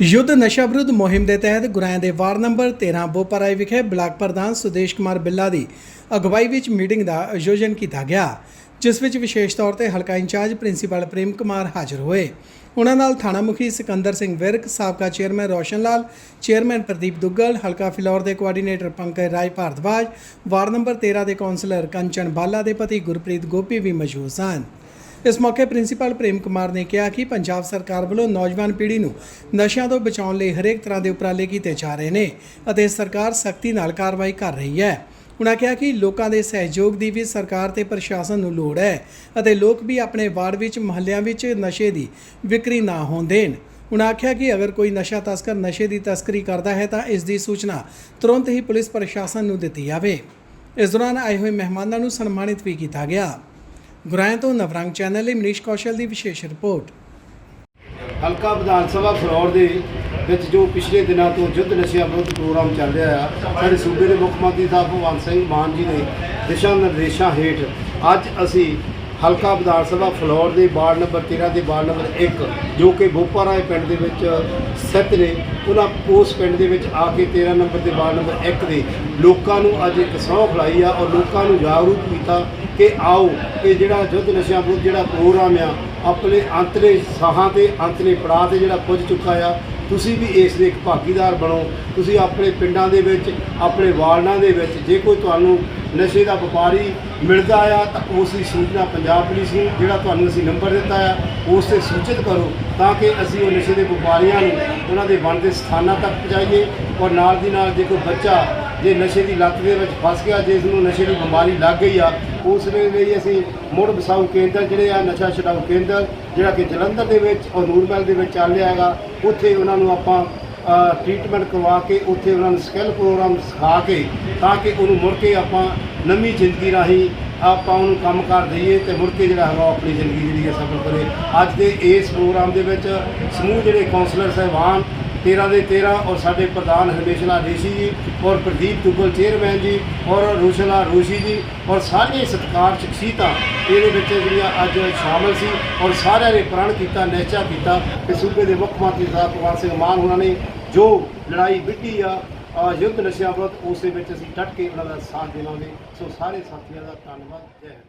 ਯੁੱਧ ਨਸ਼ਾ ਵਿਰੁੱਧ ਮੁਹਿੰਮ ਦੇ ਤਹਿਤ ਗੁਰਾਇਆਂ ਦੇ ਵਾਰਡ ਨੰਬਰ 13 ਬੋਪਰਾਈ ਵਿਖੇ ਬਲਾਕ ਪ੍ਰਧਾਨ ਸੁਦੇਸ਼ ਕੁਮਾਰ ਬਿੱਲਾ ਦੀ ਅਗਵਾਈ ਵਿੱਚ ਮੀਟਿੰਗ ਦਾ ਆਯੋਜਨ ਕੀਤਾ ਗਿਆ, ਜਿਸ ਵਿੱਚ ਵਿਸ਼ੇਸ਼ ਤੌਰ ਤੇ ਹਲਕਾ ਇੰਚਾਰਜ ਪ੍ਰਿੰਸੀਪਲ ਪ੍ਰੇਮ ਕੁਮਾਰ ਹਾਜ਼ਰ ਹੋਏ। ਉਹਨਾਂ ਨਾਲ ਥਾਣਾ ਮੁਖੀ ਸਿਕੰਦਰ ਸਿੰਘ ਵਿਰਕ, ਸਾਬਕਾ ਚੇਅਰਮੈਨ ਰੋਸ਼ਨ ਲਾਲ, ਚੇਅਰਮੈਨ ਪ੍ਰਦੀਪ ਦੁੱਗਲ, ਹਲਕਾ ਫਿਲੌਰ ਦੇ coordinator Pankaj Rai Bhardwaj, ward number 13 ਦੇ ਕੌਂਸਲਰ ਕੰਚਨ ਬਾਲਾ ਦੇ ਪਤੀ ਗੁਰਪ੍ਰੀਤ ਗੋਪੀ ਵੀ ਮੌਜੂਦ ਸਨ। ਇਸ ਮੌਕੇ ਪ੍ਰਿੰਸੀਪਲ ਪ੍ਰੇਮ ਕੁਮਾਰ ਨੇ ਕਿਹਾ ਕਿ ਪੰਜਾਬ ਸਰਕਾਰ ਵੱਲੋਂ ਨੌਜਵਾਨ ਪੀੜ੍ਹੀ ਨੂੰ ਨਸ਼ਿਆਂ ਤੋਂ ਬਚਾਉਣ ਲਈ ਹਰੇਕ ਤਰ੍ਹਾਂ ਦੇ ਉਪਰਾਲੇ ਕੀਤੇ ਜਾ ਰਹੇ ਨੇ ਅਤੇ ਸਰਕਾਰ ਸਖਤੀ ਨਾਲ ਕਾਰਵਾਈ ਕਰ ਰਹੀ ਹੈ। ਉਨ੍ਹਾਂ ਕਿਹਾ ਕਿ ਲੋਕਾਂ ਦੇ ਸਹਿਯੋਗ ਦੀ ਵੀ ਸਰਕਾਰ ਤੇ ਪ੍ਰਸ਼ਾਸਨ ਨੂੰ ਲੋੜ ਹੈ ਅਤੇ ਲੋਕ ਵੀ ਆਪਣੇ ਵਾਰਡ ਵਿੱਚ, ਮੁਹੱਲਿਆਂ ਵਿੱਚ ਨਸ਼ੇ ਦੀ ਵਿਕਰੀ ਨਾ ਹੋਣ ਦੇਣ। ਉਨ੍ਹਾਂ ਆਖਿਆ ਕਿ ਅਗਰ ਕੋਈ ਨਸ਼ਾ ਤਸਕਰ ਨਸ਼ੇ ਦੀ ਤਸਕਰੀ ਕਰਦਾ ਹੈ ਤਾਂ ਇਸ ਦੀ ਸੂਚਨਾ ਤੁਰੰਤ ਹੀ ਪੁਲਿਸ ਪ੍ਰਸ਼ਾਸਨ ਨੂੰ ਦਿੱਤੀ ਜਾਵੇ। ਇਸ ਦੌਰਾਨ ਆਏ ਹੋਏ ਮਹਿਮਾਨਾਂ ਨੂੰ ਸਨਮਾਨਿਤ ਵੀ ਕੀਤਾ ਗਿਆ। ਗੁਰਾਇਆਂ ਤੋਂ ਨਵਰੰਗ ਚੈਨਲ ਲਈ ਮਨੀਸ਼ ਕੌਸ਼ਲ ਦੀ ਵਿਸ਼ੇਸ਼ ਰਿਪੋਰਟ। ਹਲਕਾ ਵਿਧਾਨ ਸਭਾ ਫਲੋਰ ਦੇ ਵਿੱਚ ਜੋ ਪਿਛਲੇ ਦਿਨਾਂ ਤੋਂ ਯੁੱਧ ਨਸ਼ਿਆਂ ਵਿਰੁੱਧ ਪ੍ਰੋਗਰਾਮ ਚੱਲ ਰਿਹਾ ਆ, ਸਾਡੇ ਸੂਬੇ ਦੇ ਮੁੱਖ ਮੰਤਰੀ ਸਾਹਿਬ ਭਗਵੰਤ ਸਿੰਘ ਮਾਨ ਜੀ ਦੇ ਦਿਸ਼ਾ ਨਿਰਦੇਸ਼ਾਂ ਹੇਠ ਅੱਜ ਅਸੀਂ ਹਲਕਾ ਵਿਧਾਨ ਸਭਾ ਫਲੋਰ ਦੇ ਵਾਰਡ ਨੰਬਰ 13 ਦੇ ਵਾਰਡ ਨੰਬਰ 1 ਜੋ ਕਿ ਬੋਪਾਰਾਏ ਪਿੰਡ ਦੇ ਵਿੱਚ ਸਥਿਤ ਨੇ, ਉਹਨਾਂ ਉਸ ਪਿੰਡ ਦੇ ਵਿੱਚ ਆ ਕੇ 13 ਨੰਬਰ 'ਤੇ ਵਾਰਡ ਨੰਬਰ 1 ਦੇ ਲੋਕਾਂ ਨੂੰ ਅੱਜ ਇੱਕ ਸਹੁੰ ਖਿਲਾਈ ਆ ਔਰ ਲੋਕਾਂ ਨੂੰ ਜਾਗਰੂਕ ਕੀਤਾ ਕਿ ਆਓ ਇਹ ਜਿਹੜਾ ਯੁੱਧ ਨਸ਼ਿਆਂ ਵਿਰੁੱਧ ਜਿਹੜਾ ਪ੍ਰੋਗਰਾਮ ਆ, ਆਪਣੇ ਅੰਤਲੇ ਸਾਹਾਂ ਤੇ ਅੰਤਲੇ ਪੜਾਅ ਤੇ ਜਿਹੜਾ ਪੁੱਜ ਚੁੱਕਾ ਆ, ਤੁਸੀਂ ਵੀ ਇਸ ਦੇ ਇੱਕ ਭਾਗੀਦਾਰ ਬਣੋ, ਤੁਸੀਂ ਆਪਣੇ ਪਿੰਡਾਂ ਦੇ ਵਿੱਚ, ਆਪਣੇ ਵਾਰਡਾਂ ਦੇ ਵਿੱਚ, ਜੇ ਕੋਈ ਤੁਹਾਨੂੰ ਨਸ਼ੇ ਦਾ ਵਪਾਰੀ ਮਿਲਦਾ ਆ ਤਾਂ ਉਸ ਦੀ ਸੂਚਨਾ ਪੰਜਾਬ ਪੁਲਿਸ ਨੂੰ, ਜਿਹੜਾ ਤੁਹਾਨੂੰ ਅਸੀਂ ਨੰਬਰ ਦਿੱਤਾ ਆ, ਉਸ ਤੇ ਸੂਚਿਤ ਕਰੋ ਤਾਂ ਕਿ ਅਸੀਂ ਉਹ ਨਸ਼ੇ ਦੇ ਵਪਾਰੀਆਂ ਨੂੰ ਉਹਨਾਂ ਦੇ ਬਣਦੇ ਸਥਾਨਾਂ ਤੱਕ ਪਹੁੰਚਾਈਏ ਔਰ ਨਾਲ ਦੀ ਨਾਲ ਜੇ ਕੋਈ ਬੱਚਾ ਜੇ ਨਸ਼ੇ ਦੀ ਲੱਤ ਦੇ ਵਿੱਚ ਫਸ ਗਿਆ ਜਿਸ ਨੂੰ ਨਸ਼ੇ ਦੀ ਬਿਮਾਰੀ ਲੱਗ ਗਈ ਆ, ਉਸ ਦੇ ਲਈ ਅਸੀਂ ਮੁੜ ਬਸਾਊ ਕੇਂਦਰ ਜਿਹੜੇ ਆ, ਨਸ਼ਾ ਛਡਾਊ ਕੇਂਦਰ, ਜਿਹੜਾ ਕਿ ਜਲੰਧਰ ਦੇ ਵਿੱਚ ਔਰ ਨੂਰਮਹਿਲ ਦੇ ਵਿੱਚ ਚੱਲ ਰਿਹਾ ਹੈਗਾ, ਉੱਥੇ ਉਹਨਾਂ ਨੂੰ ਆਪਾਂ ਟ੍ਰੀਟਮੈਂਟ ਕਰਵਾ ਕੇ ਉੱਥੇ ਉਹਨਾਂ ਨੂੰ ਸਕਿੱਲ ਪ੍ਰੋਗਰਾਮ ਸਿਖਾ ਕੇ ਤਾਂ ਕਿ ਉਹਨੂੰ ਮੁੜ ਕੇ ਆਪਾਂ ਨਵੀਂ ਜ਼ਿੰਦਗੀ ਰਾਹੀਂ ਆਪਾਂ ਉਹਨੂੰ ਕੰਮ ਕਰ ਦਈਏ ਤੇ ਮੁੜ ਕੇ ਜਿਹੜਾ ਹੈਗਾ ਉਹ ਆਪਣੀ ਜ਼ਿੰਦਗੀ ਜਿਹੜੀ ਹੈ ਸਫਲ ਕਰੇ। ਅੱਜ ਦੇ ਇਸ ਪ੍ਰੋਗਰਾਮ ਦੇ ਵਿੱਚ ਸਮੂਹ ਜਿਹੜੇ ਕਾਉਂਸਲਰ ਸਾਹਿਬਾਨ 13 ਦੇ 13 ਔਰ ਸਾਡੇ ਪ੍ਰਧਾਨ ਹਰਮੇਸ਼ਲਾ ਦੇਸ਼ੀ ਜੀ ਔਰ ਪ੍ਰਦੀਪ ਦੁੱਗਲ ਚੇਅਰਮੈਨ ਜੀ ਔਰ ਰੋਸ਼ਨਾ ਰੋਸ਼ੀ ਜੀ ਔਰ ਸਾਰੀਆਂ ਸਤਿਕਾਰ ਸ਼ਖਸੀਅਤਾਂ ਇਹਦੇ ਵਿੱਚ ਜਿਹੜੀਆਂ ਅੱਜ ਸ਼ਾਮਲ ਸੀ ਔਰ ਸਾਰਿਆਂ ਨੇ ਪ੍ਰਣ ਕੀਤਾ, ਨਿਸ਼ਚਾ ਕੀਤਾ ਕਿ ਸੂਬੇ ਦੇ ਮੁੱਖ ਮੰਤਰੀ ਸਾਹਿਬ ਭਗਵੰਤ ਸਿੰਘ ਮਾਨ ਉਹਨਾਂ ਨੇ ਜੋ ਲੜਾਈ ਵਿੱਢੀ ਆ ਆ ਯੁੱਧ ਨਸ਼ਿਆਂ ਵਿਰੁੱਧ, ਉਸ ਦੇ ਵਿੱਚ ਅਸੀਂ ਡਟ ਕੇ ਉਹਨਾਂ ਦਾ ਸਾਥ ਦੇਵਾਂਗੇ। ਸੋ ਸਾਰੇ ਸਾਥੀਆਂ ਦਾ ਧੰਨਵਾਦ। ਜੈ ਹਿੰਦ।